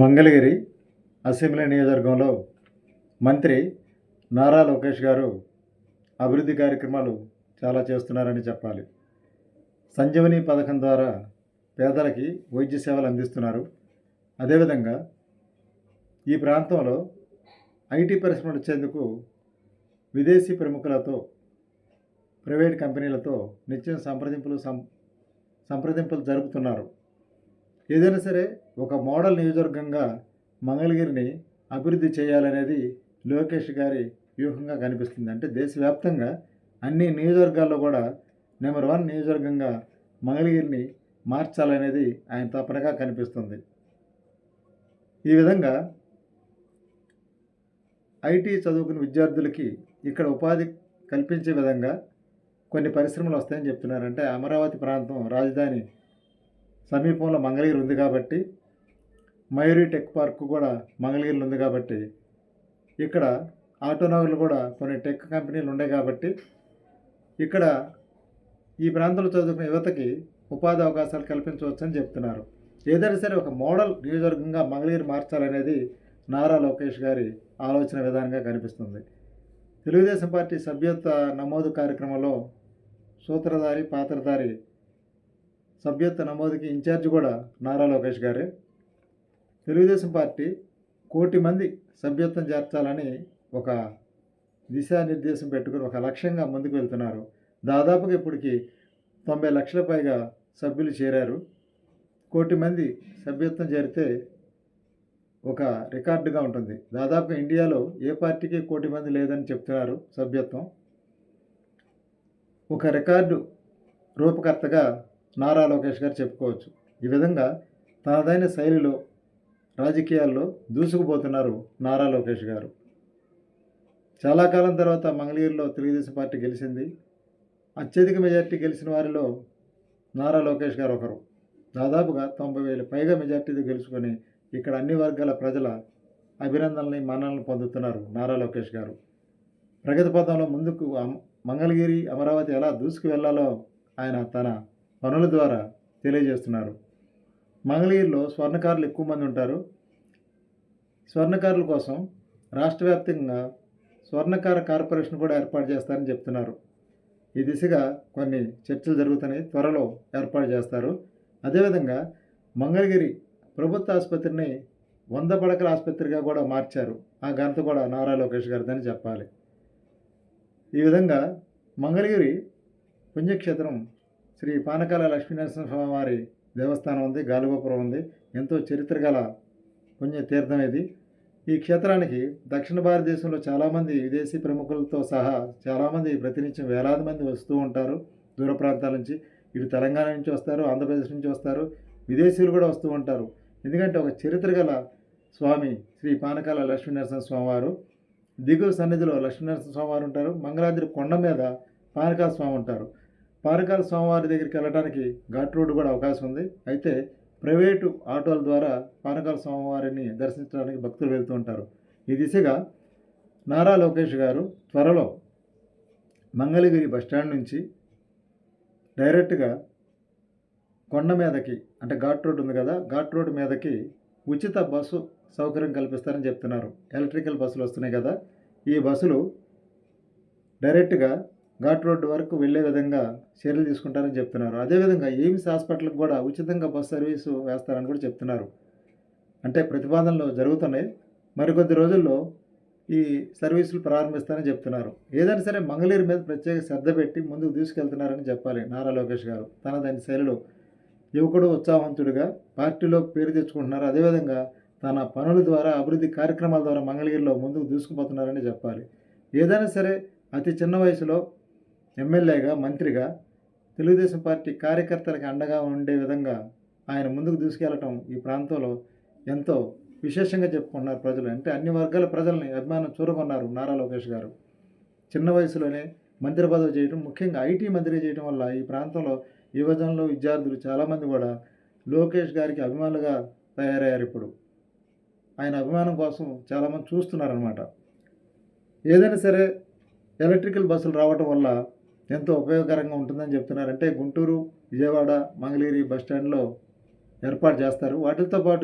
Mangalagiri assembly నియోజకవర్గంలో మంత్రి నారా లోకేష్ గారు అభివృద్ధి కార్యక్రమాలు చాలా చేస్తున్నారని చెప్పాలి. సంజీవని పథకం ద్వారా పేదలకి వైద్య సేవలు అందిస్తున్నారు. అదేవిధంగా ఈ ప్రాంతంలో ఐటీ పరిశ్రమలు వచ్చేందుకు విదేశీ ప్రముఖులతో ప్రైవేట్ కంపెనీలతో నిత్యం సంప్రదింపులు సం సంప్రదింపులు జరుపుతున్నారు. ఏదైనా సరే ఒక మోడల్ నియోజకవర్గంగా మంగళగిరిని అభివృద్ధి చేయాలనేది లోకేష్ గారి వ్యూహంగా కనిపిస్తుంది. అంటే దేశవ్యాప్తంగా అన్ని నియోజకవర్గాల్లో కూడా నెంబర్ వన్ నియోజకవర్గంగా మంగళగిరిని మార్చాలనేది ఆయన తపనగా కనిపిస్తుంది. ఈ విధంగా ఐటీ చదువుకున్న విద్యార్థులకి ఇక్కడ ఉపాధి కల్పించే విధంగా కొన్ని పరిశ్రమలు వస్తాయని చెప్తున్నారు. అంటే అమరావతి ప్రాంతం రాజధాని సమీపంలో మంగళగిరి ఉంది కాబట్టి మయూరి టెక్ పార్క్ కూడా మంగళగిరిలో ఉంది కాబట్టి ఇక్కడ ఆటోనగర్లు కూడా కొన్ని టెక్ కంపెనీలు ఉన్నాయి కాబట్టి ఇక్కడ ఈ ప్రాంతంలో చదువుకునే యువతకి ఉపాధి అవకాశాలు కల్పించవచ్చని చెప్తున్నారు. ఏదైనా సరే ఒక మోడల్ నియోజకవర్గంగా మంగళగిరి మార్చాలనేది నారా లోకేష్ గారి ఆలోచన విధానంగా కనిపిస్తుంది. తెలుగుదేశం పార్టీ సభ్యత్వ నమోదు కార్యక్రమంలో సూత్రధారి పాత్రధారి సభ్యత్వ నమోదుకి ఇన్ఛార్జ్ కూడా నారా లోకేష్ గారే. తెలుగుదేశం పార్టీ కోటి మంది సభ్యత్వం చేర్చాలని ఒక దిశానిర్దేశం పెట్టుకుని ఒక లక్ష్యంగా ముందుకు వెళ్తున్నారు. దాదాపుగా ఇప్పటికి తొంభై లక్షల పైగా సభ్యులు చేరారు. కోటి మంది సభ్యత్వం చేరితే ఒక రికార్డుగా ఉంటుంది. దాదాపుగా ఇండియాలో ఏ పార్టీకి కోటి మంది లేదని చెప్తున్నారు సభ్యత్వం. ఒక రికార్డు రూపకర్తగా నారా లోకేష్ గారు చెప్పుకోవచ్చు. ఈ విధంగా తనదైన శైలిలో రాజకీయాల్లో దూసుకుపోతున్నారు నారా లోకేష్ గారు. చాలా కాలం తర్వాత మంగళగిరిలో తెలుగుదేశం పార్టీ గెలిచింది. అత్యధిక మెజార్టీ గెలిచిన వారిలో నారా లోకేష్ గారు ఒకరు. దాదాపుగా తొంభై వేల పైగా మెజార్టీతో గెలుచుకొని ఇక్కడ అన్ని వర్గాల ప్రజల అభినందనల్ని మన్ననలు పొందుతున్నారు నారా లోకేష్ గారు. ప్రగతి పథంలో ముందుకు మంగళగిరి అమరావతి ఎలా దూసుకు వెళ్ళాలో ఆయన తన పనుల ద్వారా తెలియజేస్తున్నారు. మంగళగిరిలో స్వర్ణకారులు ఎక్కువ మంది ఉంటారు. స్వర్ణకారుల కోసం రాష్ట్ర వ్యాప్తంగా స్వర్ణకార కార్పొరేషన్ కూడా ఏర్పాటు చేస్తారని చెప్తున్నారు. ఈ దిశగా కొన్ని చర్చలు జరుగుతున్నాయి. త్వరలో ఏర్పాటు చేస్తారు. అదేవిధంగా మంగళగిరి ప్రభుత్వ ఆసుపత్రిని వంద పడకల ఆసుపత్రిగా కూడా మార్చారు. ఆ ఘనత కూడా నారా లోకేష్ గారిదని చెప్పాలి. ఈ విధంగా మంగళగిరి పుణ్యక్షేత్రం శ్రీ పానకాల లక్ష్మీనరసింహ స్వామి వారి దేవస్థానం ఉంది గాలిగోపురం ఉంది. ఎంతో చరిత్ర గల పుణ్యతీర్థం ఇది. ఈ క్షేత్రానికి దక్షిణ భారతదేశంలో చాలామంది విదేశీ ప్రముఖులతో సహా చాలామంది ప్రతినిత్యం వేలాది మంది వస్తూ ఉంటారు దూర ప్రాంతాల నుంచి. ఇటు తెలంగాణ నుంచి వస్తారు ఆంధ్రప్రదేశ్ నుంచి వస్తారు విదేశీయులు కూడా వస్తూ ఉంటారు. ఎందుకంటే ఒక చరిత్ర గల స్వామి శ్రీ పానకాల లక్ష్మీనరసింహ స్వామివారు దిగువ సన్నిధిలో లక్ష్మీనరసింహ స్వామివారు ఉంటారు. మంగళాద్రి కొండ మీద పానకాల స్వామి ఉంటారు. పారకాల స్వామివారి దగ్గరికి వెళ్ళడానికి ఘాట్ రోడ్డు కూడా అవకాశం ఉంది. అయితే ప్రైవేటు ఆటోల ద్వారా పానకాల స్వామివారిని దర్శించడానికి భక్తులు వెళ్తూ ఉంటారు. ఈ దిశగా నారా లోకేష్ గారు త్వరలో మంగళగిరి బస్టాండ్ నుంచి డైరెక్ట్గా కొండ మీదకి అంటే ఘాట్ రోడ్ ఉంది కదా ఘాట్ రోడ్ మీదకి ఉచిత బస్సు సౌకర్యం కల్పిస్తారని చెప్తున్నారు. ఎలక్ట్రికల్ బస్సులు వస్తున్నాయి కదా ఈ బస్సులు డైరెక్ట్గా ఘాట్ రోడ్డు వరకు వెళ్ళే విధంగా చర్యలు తీసుకుంటారని చెప్తున్నారు. అదేవిధంగా ఎయిమ్స్ హాస్పిటల్కి కూడా ఉచితంగా బస్ సర్వీసు వేస్తారని కూడా చెప్తున్నారు. అంటే ప్రతిపాదనలు జరుగుతున్నాయి. మరికొద్ది రోజుల్లో ఈ సర్వీసులు ప్రారంభిస్తారని చెప్తున్నారు. ఏదైనా సరే మంగళీరు మీద ప్రత్యేక శ్రద్ధ పెట్టి ముందుకు తీసుకెళ్తున్నారని చెప్పాలి నారా లోకేష్ గారు. తన దాని శైలిలో యువకుడు ఉత్సాహవంతుడిగా పార్టీలో పేరు తెచ్చుకుంటున్నారు. అదేవిధంగా తన పనుల ద్వారా అభివృద్ధి కార్యక్రమాల ద్వారా మంగళగిరిలో ముందుకు దూసుకుపోతున్నారని చెప్పాలి. ఏదైనా సరే అతి చిన్న వయసులో ఎమ్మెల్యేగా మంత్రిగా తెలుగుదేశం పార్టీ కార్యకర్తలకు అండగా ఉండే విధంగా ఆయన ముందుకు దూసుకెళ్ళటం ఈ ప్రాంతంలో ఎంతో విశేషంగా చెప్పుకున్నారు ప్రజలు. అంటే అన్ని వర్గాల ప్రజల్ని అభిమానం చూరగొన్నారు నారా లోకేష్ గారు. చిన్న వయసులోనే మంత్రి పదవి చేయడం ముఖ్యంగా ఐటీ మంత్రి చేయడం వల్ల ఈ ప్రాంతంలో యువజనులు విద్యార్థులు చాలామంది కూడా లోకేష్ గారికి అభిమానులుగా తయారయ్యారు ఇప్పుడు. ఆయన అభిమానం కోసం చాలామంది చూస్తున్నారనమాట ఏదైనా సరే ఎలక్ట్రికల్ బస్సులు రావటం వల్ల ఎంతో ఉపయోగకరంగా ఉంటుందని చెప్తున్నారు. అంటే గుంటూరు విజయవాడ మంగళగిరి బస్ స్టాండ్లో ఏర్పాటు చేస్తారు. వాటితో పాటు